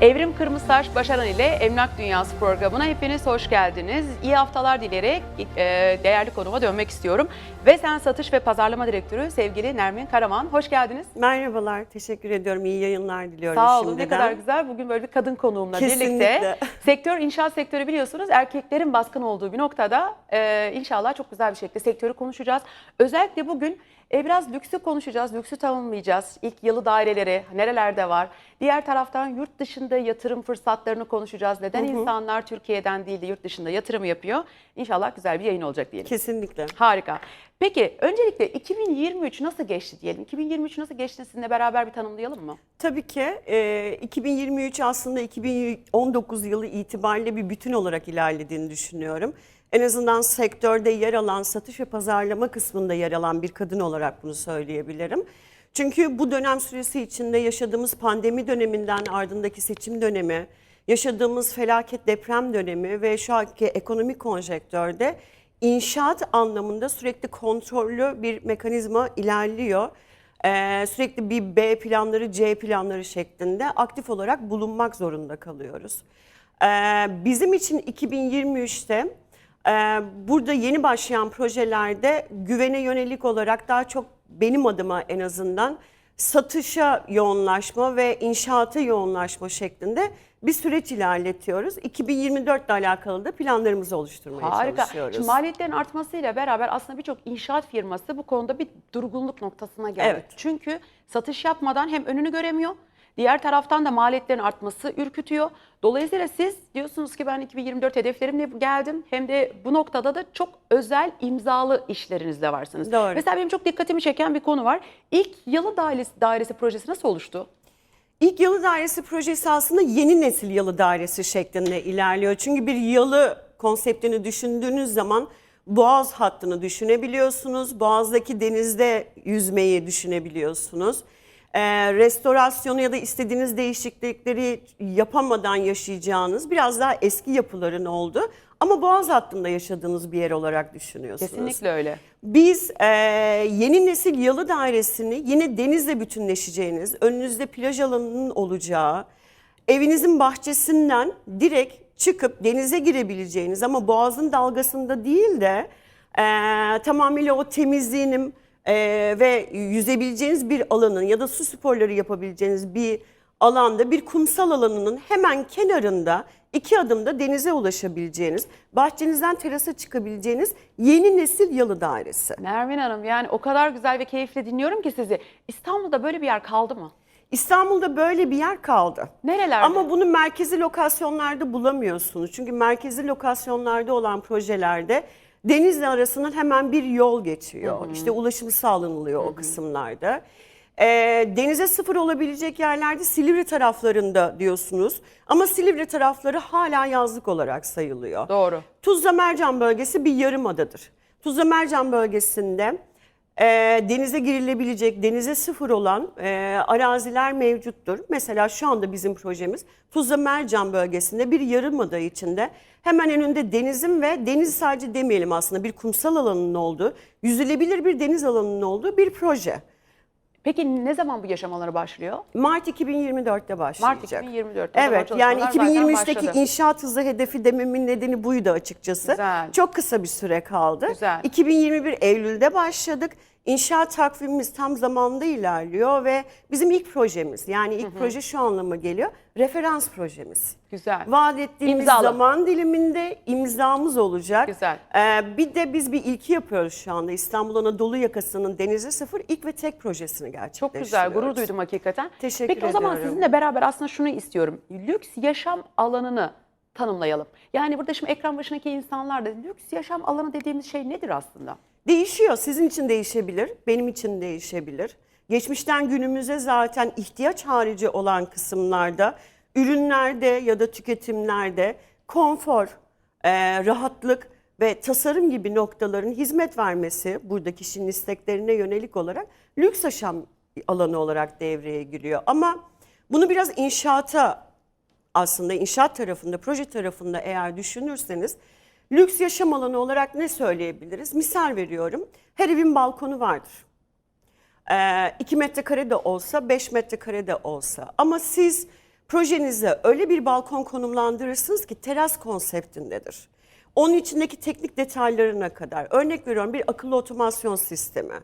Evrim Kırmızıtaş Başaran ile Emlak Dünyası programına hepiniz hoş geldiniz. İyi haftalar dileyerek e, değerli konuma dönmek istiyorum. Ve sen Satış ve Pazarlama Direktörü sevgili Nermin Karaman. Hoş geldiniz. Merhabalar, teşekkür ediyorum. İyi yayınlar diliyorum Sağ olun ne şimdiden. kadar güzel. Bugün böyle bir kadın konuğumla Kesinlikle. birlikte. Sektör inşaat sektörü biliyorsunuz erkeklerin baskın olduğu bir noktada e, inşallah çok güzel bir şekilde sektörü konuşacağız. Özellikle bugün e, biraz lüksü konuşacağız, lüksü tanımlayacağız. İlk yalı daireleri nerelerde var? Diğer taraftan yurt dışında yatırım fırsatlarını konuşacağız. Neden insanlar Türkiye'den değil de yurt dışında yatırım yapıyor? İnşallah güzel bir yayın olacak diyelim. Kesinlikle. Harika. Peki öncelikle 2023 nasıl geçti diyelim? 2023 nasıl geçti sizinle beraber bir tanımlayalım mı? Tabii ki e, 2023 aslında 2019 yılı itibariyle bir bütün olarak ilerlediğini düşünüyorum. En azından sektörde yer alan, satış ve pazarlama kısmında yer alan bir kadın olarak bunu söyleyebilirim. Çünkü bu dönem süresi içinde yaşadığımız pandemi döneminden ardındaki seçim dönemi, yaşadığımız felaket deprem dönemi ve şu anki ekonomik konjektörde inşaat anlamında sürekli kontrollü bir mekanizma ilerliyor. Ee, sürekli bir B planları, C planları şeklinde aktif olarak bulunmak zorunda kalıyoruz. Ee, bizim için 2023'te e, burada yeni başlayan projelerde güvene yönelik olarak daha çok benim adıma en azından satışa yoğunlaşma ve inşaata yoğunlaşma şeklinde bir süreç ilerletiyoruz. 2024 ile alakalı da planlarımızı oluşturmaya Harika. çalışıyoruz. Şimdi maliyetlerin artmasıyla beraber aslında birçok inşaat firması bu konuda bir durgunluk noktasına geldi. Evet. Çünkü satış yapmadan hem önünü göremiyor, diğer taraftan da maliyetlerin artması ürkütüyor. Dolayısıyla siz diyorsunuz ki ben 2024 hedeflerimle geldim. Hem de bu noktada da çok özel imzalı işlerinizle varsınız. Doğru. Mesela benim çok dikkatimi çeken bir konu var. İlk yalı dairesi, dairesi projesi nasıl oluştu? İlk yalı dairesi projesi aslında yeni nesil yalı dairesi şeklinde ilerliyor. Çünkü bir yalı konseptini düşündüğünüz zaman boğaz hattını düşünebiliyorsunuz. Boğazdaki denizde yüzmeyi düşünebiliyorsunuz. Ee, restorasyonu ya da istediğiniz değişiklikleri yapamadan yaşayacağınız biraz daha eski yapıların oldu. Ama boğaz hattında yaşadığınız bir yer olarak düşünüyorsunuz. Kesinlikle öyle. Biz e, yeni nesil yalı dairesini yine denizle bütünleşeceğiniz, önünüzde plaj alanının olacağı, evinizin bahçesinden direkt çıkıp denize girebileceğiniz ama boğazın dalgasında değil de e, tamamıyla o temizliğinin e, ve yüzebileceğiniz bir alanın ya da su sporları yapabileceğiniz bir alanda bir kumsal alanının hemen kenarında iki adımda denize ulaşabileceğiniz, bahçenizden terasa çıkabileceğiniz yeni nesil yalı dairesi. Nermin Hanım yani o kadar güzel ve keyifle dinliyorum ki sizi. İstanbul'da böyle bir yer kaldı mı? İstanbul'da böyle bir yer kaldı. Nerelerde? Ama bunu merkezi lokasyonlarda bulamıyorsunuz. Çünkü merkezi lokasyonlarda olan projelerde denizle arasından hemen bir yol geçiyor. İşte ulaşım sağlanılıyor o kısımlarda. Ee, denize sıfır olabilecek yerlerde Silivri taraflarında diyorsunuz. Ama Silivri tarafları hala yazlık olarak sayılıyor. Doğru. Tuzla Mercan bölgesi bir yarımadadır. Tuzla Mercan bölgesinde e, denize girilebilecek, denize sıfır olan e, araziler mevcuttur. Mesela şu anda bizim projemiz Tuzla Mercan bölgesinde bir yarımada içinde hemen önünde denizin ve deniz sadece demeyelim aslında bir kumsal alanının olduğu, yüzülebilir bir deniz alanının olduğu bir proje. Peki ne zaman bu yaşam alanı başlıyor? Mart 2024'te başlayacak. Mart 2024'te. Evet yani 2023'teki başladı. inşaat hızı hedefi dememin nedeni buydu açıkçası. Güzel. Çok kısa bir süre kaldı. Güzel. 2021 Eylül'de başladık. İnşaat takvimimiz tam zamanında ilerliyor ve bizim ilk projemiz yani ilk proje şu anlama geliyor. Referans projemiz. Güzel. Vaat ettiğimiz İmzalı. zaman diliminde imzamız olacak. Güzel. Ee, bir de biz bir ilki yapıyoruz şu anda. İstanbul Anadolu yakasının Denize Sıfır ilk ve tek projesini gerçekleştiriyoruz. Çok güzel, gurur duydum hakikaten. Teşekkür Peki o zaman ediyorum. sizinle beraber aslında şunu istiyorum. Lüks yaşam alanını tanımlayalım. Yani burada şimdi ekran başındaki insanlar da lüks yaşam alanı dediğimiz şey nedir aslında? Değişiyor. Sizin için değişebilir, benim için değişebilir. Geçmişten günümüze zaten ihtiyaç harici olan kısımlarda, ürünlerde ya da tüketimlerde konfor, e, rahatlık ve tasarım gibi noktaların hizmet vermesi burada kişinin isteklerine yönelik olarak lüks yaşam alanı olarak devreye giriyor. Ama bunu biraz inşaata aslında inşaat tarafında, proje tarafında eğer düşünürseniz lüks yaşam alanı olarak ne söyleyebiliriz? Misal veriyorum. Her evin balkonu vardır. 2 metrekare de olsa, 5 metrekare de olsa. Ama siz projenize öyle bir balkon konumlandırırsınız ki teras konseptindedir. Onun içindeki teknik detaylarına kadar. Örnek veriyorum bir akıllı otomasyon sistemi.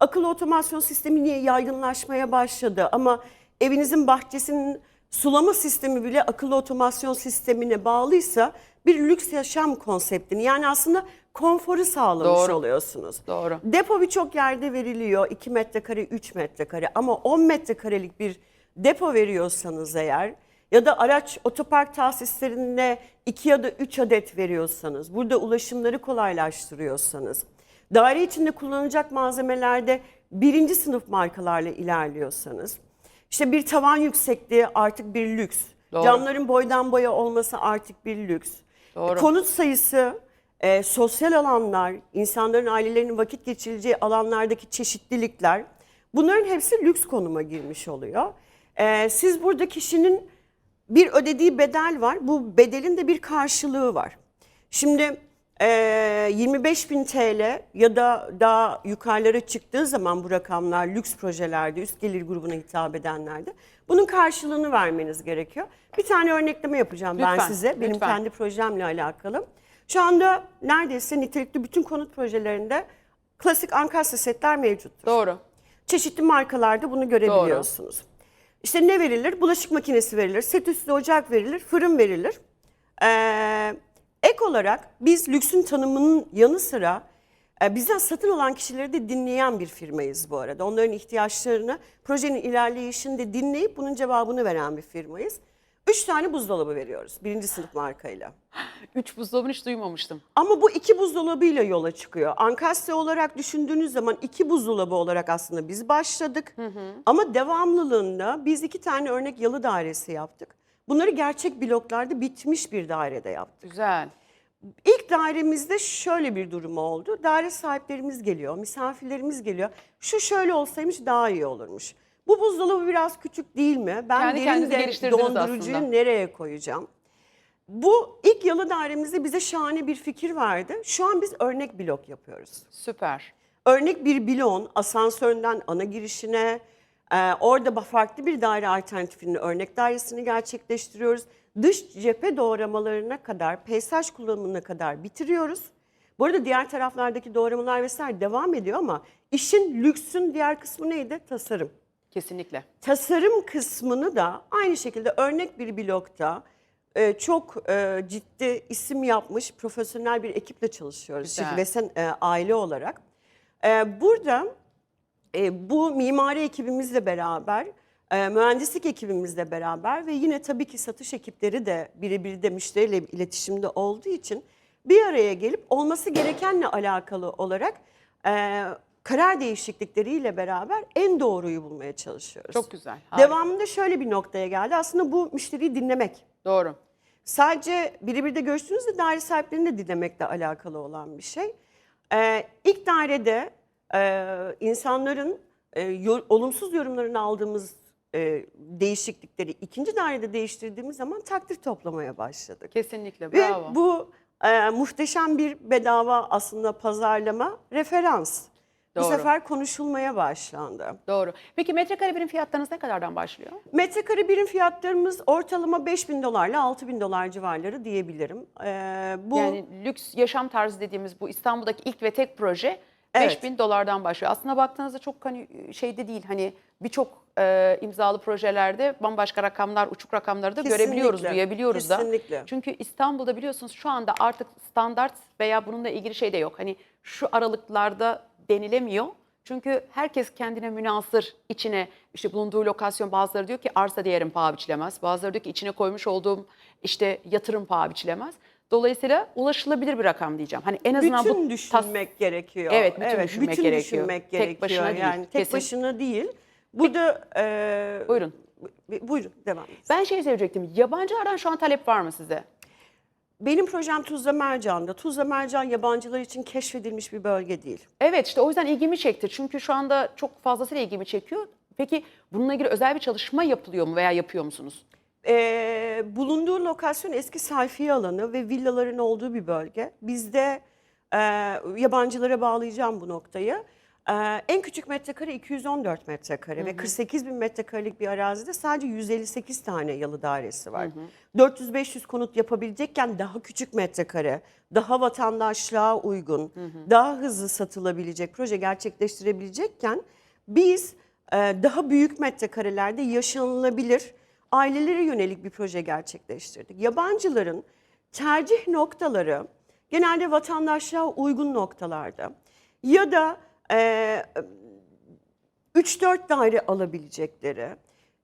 Akıllı otomasyon sistemi niye yaygınlaşmaya başladı ama evinizin bahçesinin sulama sistemi bile akıllı otomasyon sistemine bağlıysa bir lüks yaşam konseptini yani aslında konforu sağlamış Doğru. oluyorsunuz. Doğru. Depo birçok yerde veriliyor 2 metrekare 3 metrekare ama 10 metrekarelik bir depo veriyorsanız eğer ya da araç otopark tesislerinde 2 ya da 3 adet veriyorsanız burada ulaşımları kolaylaştırıyorsanız daire içinde kullanılacak malzemelerde birinci sınıf markalarla ilerliyorsanız işte bir tavan yüksekliği artık bir lüks. Doğru. Camların boydan boya olması artık bir lüks. Doğru. Konut sayısı, e, sosyal alanlar, insanların ailelerinin vakit geçireceği alanlardaki çeşitlilikler bunların hepsi lüks konuma girmiş oluyor. E, siz burada kişinin bir ödediği bedel var. Bu bedelin de bir karşılığı var. Şimdi e, 25 bin TL ya da daha yukarılara çıktığı zaman bu rakamlar lüks projelerde, üst gelir grubuna hitap edenlerde bunun karşılığını vermeniz gerekiyor. Bir tane örnekleme yapacağım ben Lütfen, size. Benim lütfen. kendi projemle alakalı. Şu anda neredeyse nitelikli bütün konut projelerinde klasik ankastre setler mevcuttur. Doğru. Çeşitli markalarda bunu görebiliyorsunuz. İşte ne verilir? Bulaşık makinesi verilir, set üstü ocak verilir, fırın verilir. Ee, ek olarak biz lüksün tanımının yanı sıra bizden satın alan kişileri de dinleyen bir firmayız bu arada. Onların ihtiyaçlarını, projenin ilerleyişini de dinleyip bunun cevabını veren bir firmayız. Üç tane buzdolabı veriyoruz birinci sınıf markayla. Üç buzdolabını hiç duymamıştım. Ama bu iki buzdolabıyla yola çıkıyor. Ankastre olarak düşündüğünüz zaman iki buzdolabı olarak aslında biz başladık. Ama devamlılığında biz iki tane örnek yalı dairesi yaptık. Bunları gerçek bloklarda bitmiş bir dairede yaptık. Güzel. İlk dairemizde şöyle bir durum oldu. Daire sahiplerimiz geliyor, misafirlerimiz geliyor. Şu şöyle olsaymış daha iyi olurmuş. Bu buzdolabı biraz küçük değil mi? Ben Kendi kendinizi derin de geliştirdiniz dondurucuyu aslında. nereye koyacağım? Bu ilk yalı dairemizde bize şahane bir fikir verdi. Şu an biz örnek blok yapıyoruz. Süper. Örnek bir bloğun asansöründen ana girişine, e, orada farklı bir daire alternatifinin örnek dairesini gerçekleştiriyoruz. Dış cephe doğramalarına kadar, peyzaj kullanımına kadar bitiriyoruz. Bu arada diğer taraflardaki doğramalar vesaire devam ediyor ama işin lüksün diğer kısmı neydi? Tasarım. Kesinlikle. Tasarım kısmını da aynı şekilde örnek bir blokta e, çok e, ciddi isim yapmış profesyonel bir ekiple çalışıyoruz. Güzel. Şirket ve sen e, aile olarak. E, burada e, bu mimari ekibimizle beraber, e, mühendislik ekibimizle beraber ve yine tabii ki satış ekipleri de birebir de müşteriyle iletişimde olduğu için bir araya gelip olması gerekenle alakalı olarak e, karar değişiklikleriyle beraber en doğruyu bulmaya çalışıyoruz. Çok güzel. harika. Devamında şöyle bir noktaya geldi. Aslında bu müşteriyi dinlemek. Doğru. Sadece birebir de görüştüğünüzde daire sahiplerini de dinlemekle alakalı olan bir şey. Ee, ilk dairede e, insanların e, yo- olumsuz yorumlarını aldığımız e, değişiklikleri ikinci dairede değiştirdiğimiz zaman takdir toplamaya başladık. Kesinlikle. Ve Bravo. bu e, muhteşem bir bedava aslında pazarlama referans. Doğru. Bu sefer konuşulmaya başlandı. Doğru. Peki metrekare birim fiyatlarınız ne kadardan başlıyor? Metrekare birim fiyatlarımız ortalama 5 bin dolarla 6 bin dolar civarları diyebilirim. Ee, bu Yani lüks yaşam tarzı dediğimiz bu İstanbul'daki ilk ve tek proje Evet. 5000 dolardan başlıyor. Aslında baktığınızda çok hani şeyde değil hani birçok e, imzalı projelerde bambaşka rakamlar, uçuk rakamları da Kesinlikle, görebiliyoruz, duyabiliyoruz da. kesinlikle. Çünkü İstanbul'da biliyorsunuz şu anda artık standart veya bununla ilgili şey de yok. Hani şu aralıklarda denilemiyor. Çünkü herkes kendine münasır içine işte bulunduğu lokasyon bazıları diyor ki arsa değerim paha biçilemez. Bazıları diyor ki içine koymuş olduğum işte yatırım paha biçilemez. Dolayısıyla ulaşılabilir bir rakam diyeceğim. Hani en azından bütün bu tas- düşünmek gerekiyor. Evet, bütün düşünmek bütün gerekiyor. düşünmek Tek gerekiyor. başına değil, Yani tek kesin. başına değil. Burada e, Buyurun. bu- buyurun devam edin. Ben şey söyleyecektim. Yabancılardan şu an talep var mı size? Benim projem Tuzla Mercan'da. Tuzla Mercan yabancılar için keşfedilmiş bir bölge değil. Evet işte o yüzden ilgimi çekti. Çünkü şu anda çok fazlasıyla ilgimi çekiyor. Peki bununla ilgili özel bir çalışma yapılıyor mu veya yapıyor musunuz? Ee, bulunduğu lokasyon eski sayfiye alanı ve villaların olduğu bir bölge. Bizde e, yabancılara bağlayacağım bu noktayı. Ee, en küçük metrekare 214 metrekare ve 48 bin metrekarelik bir arazide sadece 158 tane yalı dairesi var. 400-500 konut yapabilecekken daha küçük metrekare, daha vatandaşlığa uygun, daha hızlı satılabilecek proje gerçekleştirebilecekken biz e, daha büyük metrekarelerde yaşanılabilir ailelere yönelik bir proje gerçekleştirdik. Yabancıların tercih noktaları genelde vatandaşlığa uygun noktalarda ya da e, 3-4 daire alabilecekleri,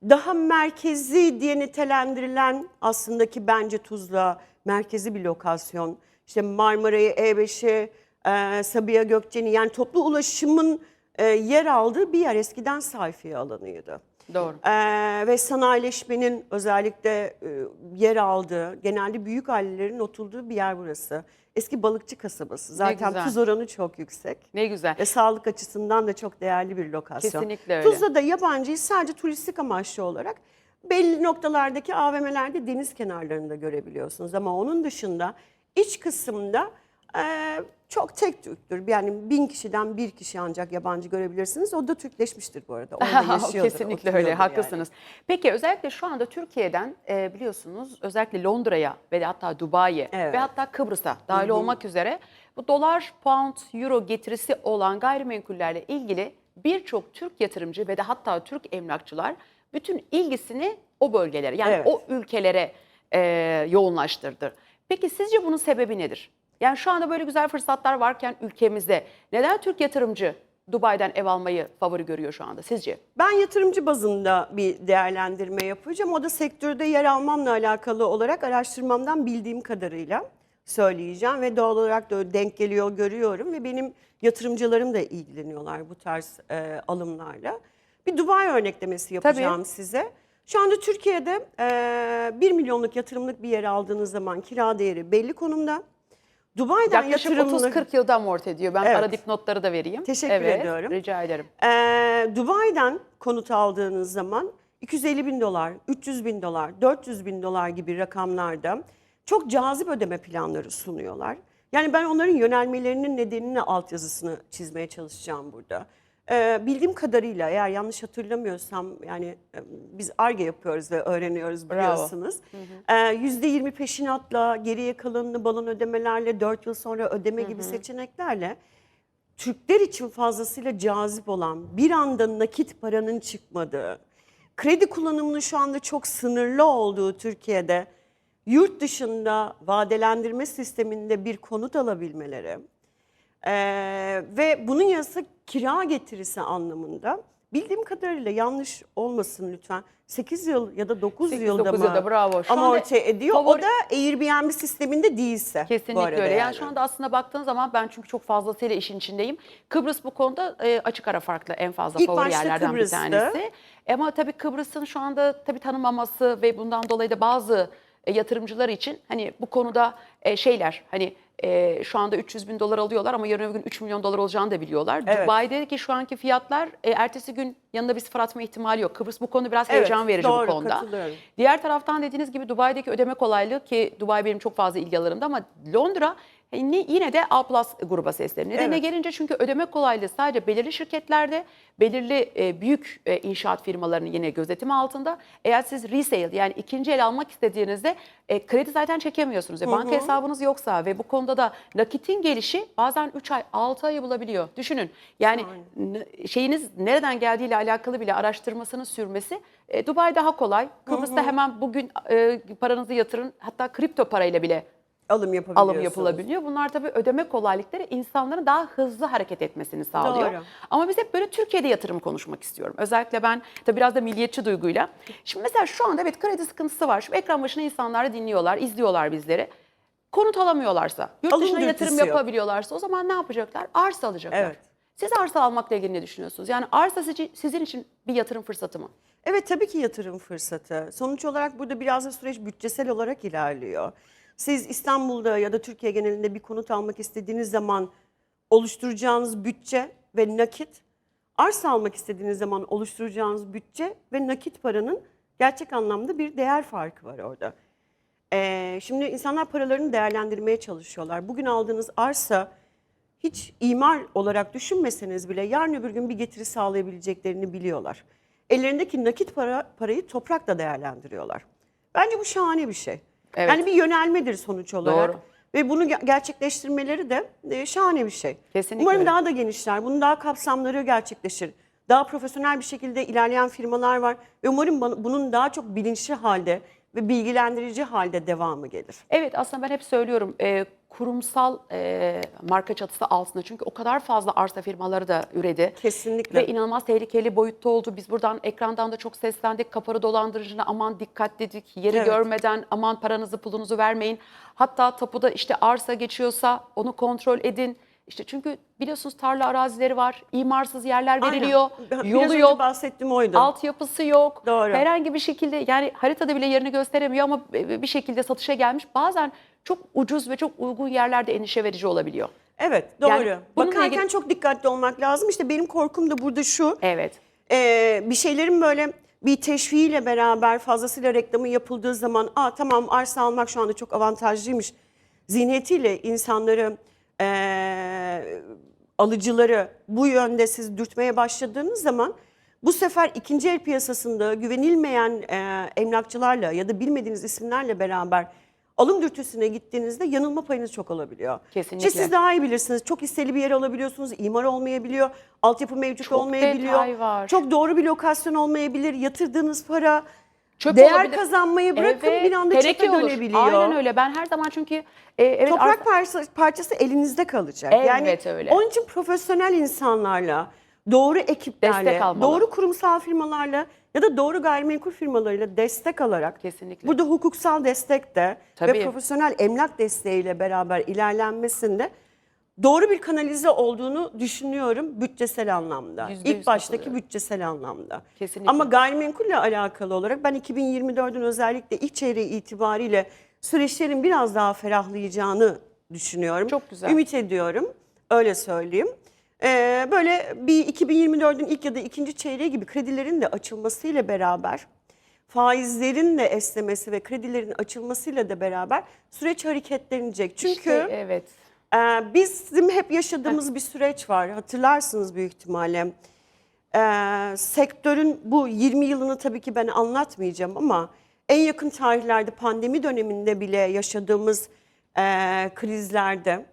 daha merkezi diye nitelendirilen aslında ki bence Tuzla merkezi bir lokasyon. İşte Marmara'yı, E5'i, e, Sabiha Gökçen'i yani toplu ulaşımın e, yer aldığı bir yer eskiden sayfiye alanıydı. Doğru. Ee, ve sanayileşmenin özellikle e, yer aldığı, genelde büyük ailelerin oturduğu bir yer burası. Eski balıkçı kasabası. Zaten güzel. tuz oranı çok yüksek. Ne güzel. Ve sağlık açısından da çok değerli bir lokasyon. Kesinlikle öyle. Tuzla da yabancıyı sadece turistik amaçlı olarak belli noktalardaki AVM'lerde deniz kenarlarında görebiliyorsunuz. Ama onun dışında iç kısımda e, çok tek Türktür. Yani bin kişiden bir kişi ancak yabancı görebilirsiniz. O da Türkleşmiştir bu arada. Orada yaşıyordur, Kesinlikle öyle, yani. haklısınız. Peki özellikle şu anda Türkiye'den e, biliyorsunuz özellikle Londra'ya ve hatta Dubai'ye Evet. ve hatta Kıbrıs'a dahil olmak üzere bu dolar, pound, euro getirisi olan gayrimenkullerle ilgili birçok Türk yatırımcı ve de hatta Türk emlakçılar bütün ilgisini o bölgelere yani Evet. o ülkelere e, yoğunlaştırdı. Peki sizce bunun sebebi nedir? Yani şu anda böyle güzel fırsatlar varken ülkemizde neden Türk yatırımcı Dubai'den ev almayı favori görüyor şu anda sizce? Ben yatırımcı bazında bir değerlendirme yapacağım. O da sektörde yer almamla alakalı olarak araştırmamdan bildiğim kadarıyla söyleyeceğim. Ve doğal olarak da denk geliyor görüyorum ve benim yatırımcılarım da ilgileniyorlar bu tarz e, alımlarla. Bir Dubai örneklemesi yapacağım size. Şu anda Türkiye'de e, 1 milyonluk yatırımlık bir yer aldığınız zaman kira değeri belli konumda. Dubai'den Yaklaşık yatırımlık... 30-40 yılda amorti ediyor. Ben Evet. ara dipnotları da vereyim. Teşekkür evet, ediyorum. Rica ederim. Ee, Dubai'den konut aldığınız zaman 250 bin dolar, 300 bin dolar, 400 bin dolar gibi rakamlarda çok cazip ödeme planları sunuyorlar. Yani ben onların yönelmelerinin nedenini altyazısını çizmeye çalışacağım burada. Ee, bildiğim kadarıyla eğer yanlış hatırlamıyorsam yani e, biz ARGE yapıyoruz ve öğreniyoruz Bravo. biliyorsunuz. Ee, %20 peşinatla, geriye kalanını balon ödemelerle, 4 yıl sonra ödeme gibi seçeneklerle Türkler için fazlasıyla cazip olan bir anda nakit paranın çıkmadığı, kredi kullanımının şu anda çok sınırlı olduğu Türkiye'de yurt dışında vadelendirme sisteminde bir konut alabilmeleri eee, ve bunun yanı kira getirisi anlamında bildiğim kadarıyla yanlış olmasın lütfen 8 yıl ya da 9 Sekiz, yılda dokuz mı yılda, bravo. Şu anda amorti ediyor. favori- O da Airbnb sisteminde değilse. Kesinlikle öyle. Yani. şu anda aslında baktığın zaman ben çünkü çok fazlasıyla işin içindeyim. Kıbrıs bu konuda e, açık ara farklı en fazla İlk favori yerlerden bir Kıbrıs'tı. tanesi. Ama tabii Kıbrıs'ın şu anda tabii tanımaması ve bundan dolayı da bazı e, yatırımcılar için hani bu konuda e, şeyler hani e, şu anda 300 bin dolar alıyorlar ama yarın öbür gün 3 milyon dolar olacağını da biliyorlar. Evet. Dubai'deki şu anki fiyatlar e, ertesi gün yanında bir sıfır atma ihtimali yok. Kıbrıs bu konuda biraz Evet, heyecan verici doğru, bu konuda. Diğer taraftan dediğiniz gibi Dubai'deki ödeme kolaylığı ki Dubai benim çok fazla ilgi alanımda ama Londra yine yine de A plus gruba sesleniyor. Nedene Evet. gelince çünkü ödeme kolaylığı sadece belirli şirketlerde, belirli e, büyük e, inşaat firmalarının yine gözetimi altında. Eğer siz resale yani ikinci el almak istediğinizde e, kredi zaten çekemiyorsunuz. E, banka hesabınız yoksa ve bu konuda da nakitin gelişi bazen 3 ay, 6 ayı bulabiliyor. Düşünün yani şeyiniz nereden geldiğiyle alakalı bile araştırmasının sürmesi e, Dubai daha kolay. Kıbrıs'ta hemen bugün e, paranızı yatırın hatta kripto parayla bile alım yapabiliyorsunuz. alım yapılabiliyor. Bunlar tabii ödeme kolaylıkları insanların daha hızlı hareket etmesini sağlıyor. Doğru. Ama biz hep böyle Türkiye'de yatırım konuşmak istiyorum. Özellikle ben tabii biraz da milliyetçi duyguyla. Şimdi mesela şu anda evet kredi sıkıntısı var. Şimdi ekran başına insanlar dinliyorlar, izliyorlar bizleri. Konut alamıyorlarsa, yurt Alım dışına yatırım dürtüsü yok. yapabiliyorlarsa o zaman ne yapacaklar? Arsa alacaklar. Evet. Siz arsa almakla ilgili ne düşünüyorsunuz? Yani arsa sizi- sizin için bir yatırım fırsatı mı? Evet tabii ki yatırım fırsatı. Sonuç olarak burada biraz da süreç bütçesel olarak ilerliyor. Siz İstanbul'da ya da Türkiye genelinde bir konut almak istediğiniz zaman oluşturacağınız bütçe ve nakit, arsa almak istediğiniz zaman oluşturacağınız bütçe ve nakit paranın gerçek anlamda bir değer farkı var orada. Ee, şimdi insanlar paralarını değerlendirmeye çalışıyorlar. Bugün aldığınız arsa hiç imar olarak düşünmeseniz bile yarın öbür gün bir getiri sağlayabileceklerini biliyorlar. Ellerindeki nakit para parayı toprakla değerlendiriyorlar. Bence bu şahane bir şey. Evet. Yani bir yönelmedir sonuç olarak. Doğru. Ve bunu ge- gerçekleştirmeleri de e, şahane bir şey. Kesinlikle Umarım öyle. daha da genişler. Bunun daha kapsamları gerçekleşir. Daha profesyonel bir şekilde ilerleyen firmalar var. Ve umarım bana- bunun daha çok bilinçli halde ve bilgilendirici halde devamı gelir. Evet aslında ben hep söylüyorum e, kurumsal e, marka çatısı altında çünkü o kadar fazla arsa firmaları da üredi. Kesinlikle. Ve inanılmaz tehlikeli boyutta oldu. Biz buradan ekrandan da çok seslendik. Kaparı dolandırıcına aman dikkat dedik. Yeri Evet. görmeden aman paranızı pulunuzu vermeyin. Hatta tapuda işte arsa geçiyorsa onu kontrol edin. İşte çünkü biliyorsunuz tarla arazileri var. imarsız yerler Aynen. veriliyor. Biraz Yolu önce yok. bahsettiğim oydu. Altyapısı yok. Doğru. Herhangi bir şekilde yani haritada bile yerini gösteremiyor ama bir şekilde satışa gelmiş. Bazen çok ucuz ve çok uygun yerlerde endişe verici olabiliyor. Evet doğru. Yani bununla Bakarken ilgili- çok dikkatli olmak lazım. İşte benim korkum da burada şu. Evet. Ee, bir şeylerin böyle bir teşviğiyle beraber fazlasıyla reklamı yapıldığı zaman Aa, tamam arsa almak şu anda çok avantajlıymış zihniyetiyle insanları ee, alıcıları bu yönde siz dürtmeye başladığınız zaman bu sefer ikinci el piyasasında güvenilmeyen ee, emlakçılarla ya da bilmediğiniz isimlerle beraber alım dürtüsüne gittiğinizde yanılma payınız çok olabiliyor. Kesinlikle. İşte siz daha iyi bilirsiniz. Çok hisseli bir yer alabiliyorsunuz. imar olmayabiliyor. Altyapı mevcut Çok olmayabiliyor. detay var. Çok doğru bir lokasyon olmayabilir. Yatırdığınız para Çöp değer olabilir. kazanmayı bırakın Evet, bir anda çöpe olur. dönebiliyor. Aynen öyle. Ben her zaman çünkü e, evet Toprak parçası, parçası elinizde kalacak. Evet, yani öyle. onun için profesyonel insanlarla, doğru ekiplerle, doğru kurumsal firmalarla ya da doğru gayrimenkul firmalarıyla destek alarak Kesinlikle. burada hukuksal destek de Tabii. ve profesyonel emlak desteğiyle beraber ilerlenmesinde doğru bir kanalize olduğunu düşünüyorum bütçesel anlamda. Yüzde yüz İlk baştaki katılıyorum. bütçesel anlamda. Kesinlikle. Ama gayrimenkulle alakalı olarak ben 2024'ün özellikle ilk çeyreği itibariyle süreçlerin biraz daha ferahlayacağını düşünüyorum. Çok güzel. Ümit ediyorum. Öyle söyleyeyim. Ee, böyle bir 2024'ün ilk ya da ikinci çeyreği gibi kredilerin de açılmasıyla beraber faizlerin de esnemesi ve kredilerin açılmasıyla da beraber süreç hareketlenecek. Çünkü İşte, evet. Ee, bizim hep yaşadığımız bir süreç var. Hatırlarsınız büyük ihtimalle. Ee, sektörün bu 20 yılını tabii ki ben anlatmayacağım ama en yakın tarihlerde pandemi döneminde bile yaşadığımız e, krizlerde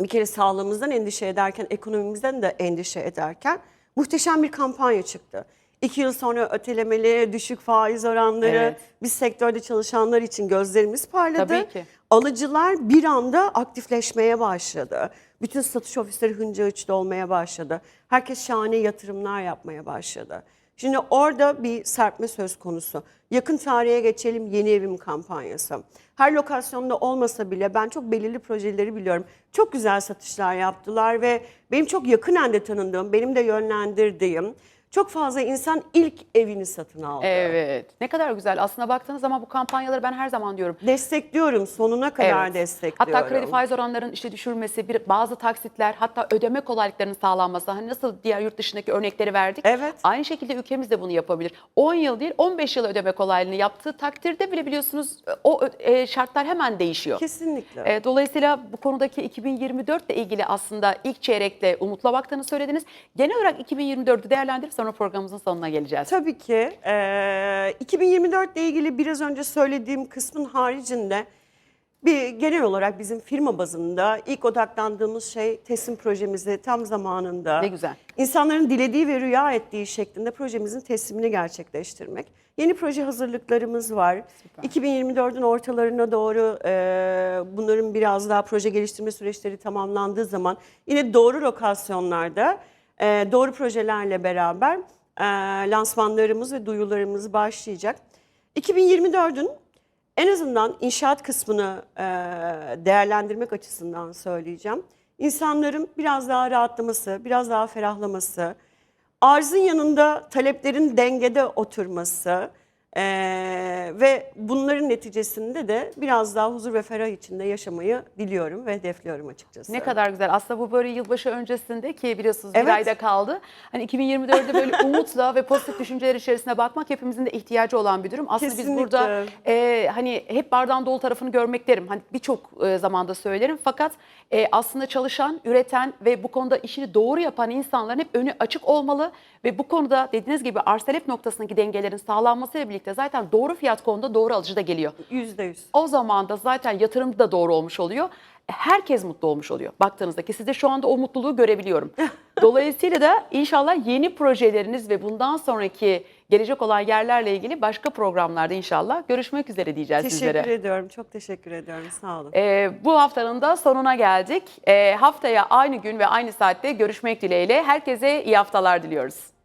bir kere sağlığımızdan endişe ederken, ekonomimizden de endişe ederken muhteşem bir kampanya çıktı. İki yıl sonra ötelemeli, düşük faiz oranları, Evet. biz sektörde çalışanlar için gözlerimiz parladı. Tabii ki. Alıcılar bir anda aktifleşmeye başladı. Bütün satış ofisleri hınca hıçta olmaya başladı. Herkes şahane yatırımlar yapmaya başladı. Şimdi orada bir serpme söz konusu. Yakın tarihe geçelim yeni evim kampanyası. Her lokasyonda olmasa bile ben çok belirli projeleri biliyorum. Çok güzel satışlar yaptılar ve benim çok yakınen de tanındığım, benim de yönlendirdiğim çok fazla insan ilk evini satın aldı. Evet. Ne kadar güzel. Aslında baktığınız zaman bu kampanyaları ben her zaman diyorum. Destekliyorum, sonuna kadar Evet. destekliyorum. Hatta kredi faiz oranlarının işte düşürülmesi, bir, bazı taksitler, hatta ödeme kolaylıklarının sağlanması. Hani nasıl diğer yurt dışındaki örnekleri verdik. Evet. Aynı şekilde ülkemiz de bunu yapabilir. 10 yıl değil 15 yıl ödeme kolaylığını yaptığı takdirde bile biliyorsunuz o e, şartlar hemen değişiyor. Kesinlikle. E, Dolayısıyla bu konudaki 2024 ile ilgili aslında ilk çeyrekte umutla baktığını söylediniz. Genel olarak 2024'ü değerlendirip sonra programımızın sonuna geleceğiz. Tabii ki. Eee 2024 ile ilgili biraz önce söylediğim kısmın haricinde bir genel olarak bizim firma bazında ilk odaklandığımız şey teslim projemizi tam zamanında Ne güzel. insanların dilediği ve rüya ettiği şeklinde projemizin teslimini gerçekleştirmek. Yeni proje hazırlıklarımız var. 2024'ün ortalarına doğru eee, bunların biraz daha proje geliştirme süreçleri tamamlandığı zaman yine doğru lokasyonlarda eee, doğru projelerle beraber eee, lansmanlarımız ve duyurularımız başlayacak. 2024'ün en azından inşaat kısmını eee, değerlendirmek açısından söyleyeceğim. İnsanların biraz daha rahatlaması, biraz daha ferahlaması, arzın yanında taleplerin dengede oturması, Ee, ve bunların neticesinde de biraz daha huzur ve ferah içinde yaşamayı diliyorum ve hedefliyorum açıkçası. Ne kadar güzel. Aslında bu böyle yılbaşı öncesinde ki biliyorsunuz bir Evet. ayda kaldı. Hani 2024'de böyle umutla ve pozitif düşünceler içerisine bakmak hepimizin de ihtiyacı olan bir durum. Aslında biz Kesinlikle. burada e, hani hep bardağın dolu tarafını görmek derim. Hani birçok e, zamanda söylerim. Fakat e, aslında çalışan, üreten ve bu konuda işini doğru yapan insanların hep önü açık olmalı ve bu konuda dediğiniz gibi arz talep noktasındaki dengelerin sağlanmasıyla birlikte zaten doğru fiyat konuda doğru alıcı da geliyor. Yüzde yüz. O zaman da zaten yatırım da doğru olmuş oluyor. Herkes mutlu olmuş oluyor baktığınızda ki siz de şu anda o mutluluğu görebiliyorum. Dolayısıyla da inşallah yeni projeleriniz ve bundan sonraki gelecek olan yerlerle ilgili başka programlarda inşallah görüşmek üzere diyeceğiz Teşekkür sizlere. ediyorum. Çok teşekkür ediyorum. Sağ olun. Ee, bu haftanın da sonuna geldik. Ee, haftaya aynı gün ve aynı saatte görüşmek dileğiyle herkese iyi haftalar diliyoruz.